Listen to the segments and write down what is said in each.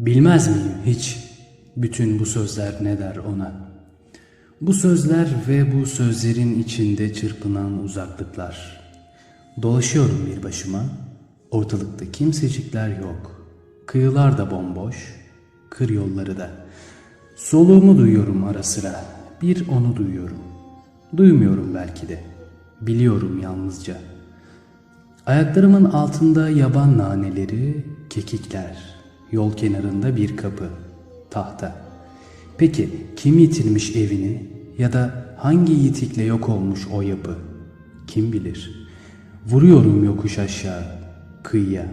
Bilmez miyim hiç bütün bu sözler ne der ona? Bu sözler ve bu sözlerin içinde çırpınan uzaklıklar. Dolaşıyorum bir başıma, ortalıkta kimsecikler yok. Kıyılar da bomboş, kır yolları da. Soluğumu duyuyorum ara sıra, bir onu duyuyorum. Duymuyorum belki de, biliyorum yalnızca. Ayaklarımın altında yaban naneleri, kekikler, yol kenarında bir kapı, tahta. Peki kim yitirmiş evini ya da hangi yitikle yok olmuş o yapı? Kim bilir? Vuruyorum yokuş aşağı, kıyıya.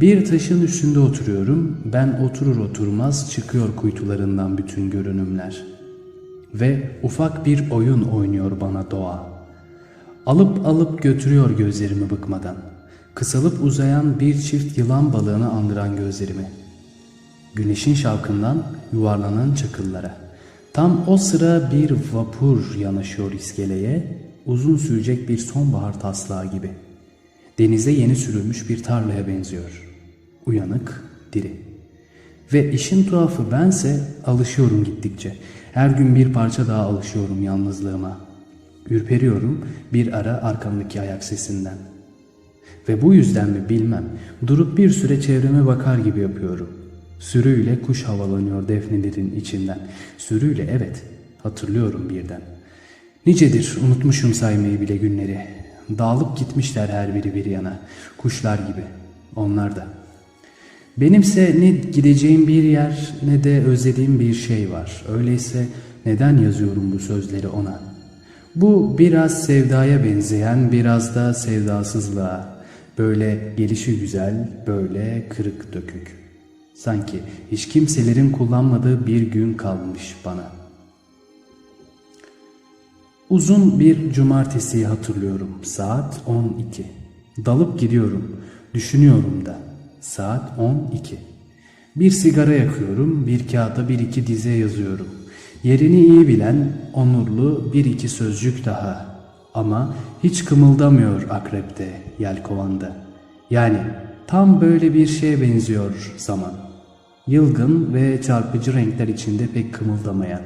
Bir taşın üstünde oturuyorum, ben oturur oturmaz çıkıyor kuytularından bütün görünümler. Ve ufak bir oyun oynuyor bana doğa. Alıp alıp götürüyor gözlerimi bıkmadan. Kısalıp uzayan bir çift yılan balığını andıran gözlerimi. Güneşin şavkından yuvarlanan çakıllara. Tam o sıra bir vapur yanaşıyor iskeleye, uzun sürecek bir sonbahar taslağı gibi. Denize yeni sürülmüş bir tarlaya benziyor. Uyanık, diri. Ve işin tuhafı bense alışıyorum gittikçe. Her gün bir parça daha alışıyorum yalnızlığıma. Ürperiyorum bir ara arkamdaki ayak sesinden. Ve bu yüzden mi bilmem durup bir süre çevreme bakar gibi yapıyorum. Sürüyle kuş havalanıyor defnelerin içinden. Sürüyle evet hatırlıyorum birden. Nicedir unutmuşum saymayı bile günleri. Dağılıp gitmişler her biri bir yana. Kuşlar gibi. Onlar da. Benimse ne gideceğim bir yer ne de özlediğim bir şey var. Öyleyse neden yazıyorum bu sözleri ona? Bu biraz sevdaya benzeyen biraz da sevdasızlığa. Böyle gelişi güzel, böyle kırık dökük. Sanki hiç kimselerin kullanmadığı bir gün kalmış bana. Uzun bir cumartesiyi hatırlıyorum. Saat 12. Dalıp gidiyorum. Düşünüyorum da. Saat 12. Bir sigara yakıyorum, bir kağıda bir iki dize yazıyorum. Yerini iyi bilen, onurlu bir iki sözcük daha. Ama hiç kımıldamıyor akrepte, yelkovanda. Yani tam böyle bir şeye benziyor zaman. Yılgın ve çarpıcı renkler içinde pek kımıldamayan.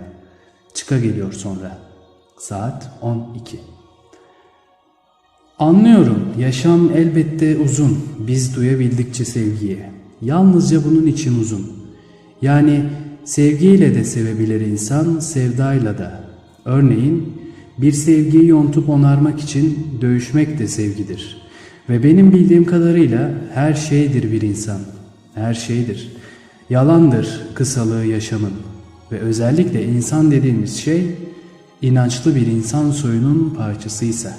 Çıka geliyor sonra. Saat 12. Anlıyorum. Yaşam elbette uzun. Biz duyabildikçe sevgiyi. Yalnızca bunun için uzun. Yani sevgiyle de sevebilir insan, sevdayla da. Örneğin bir sevgiyi yontup onarmak için dövüşmek de sevgidir. Ve benim bildiğim kadarıyla her şeydir bir insan. Her şeydir. Yalandır kısalığı yaşamın. Ve özellikle insan dediğimiz şey inançlı bir insan soyunun parçasıysa.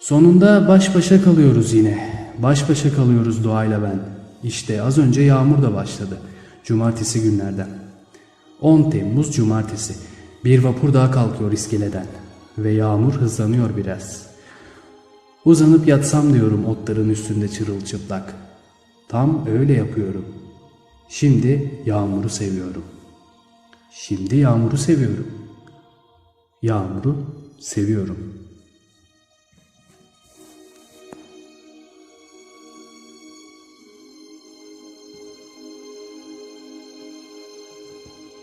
Sonunda baş başa kalıyoruz yine. Baş başa kalıyoruz doğayla ben. İşte az önce yağmur da başladı. Cumartesi günlerden. 10 Temmuz Cumartesi. Bir vapur daha kalkıyor iskeleden. Ve yağmur hızlanıyor biraz. Uzanıp yatsam diyorum otların üstünde çırılçıplak. Tam öyle yapıyorum. Şimdi yağmuru seviyorum. Şimdi yağmuru seviyorum. Yağmuru seviyorum.''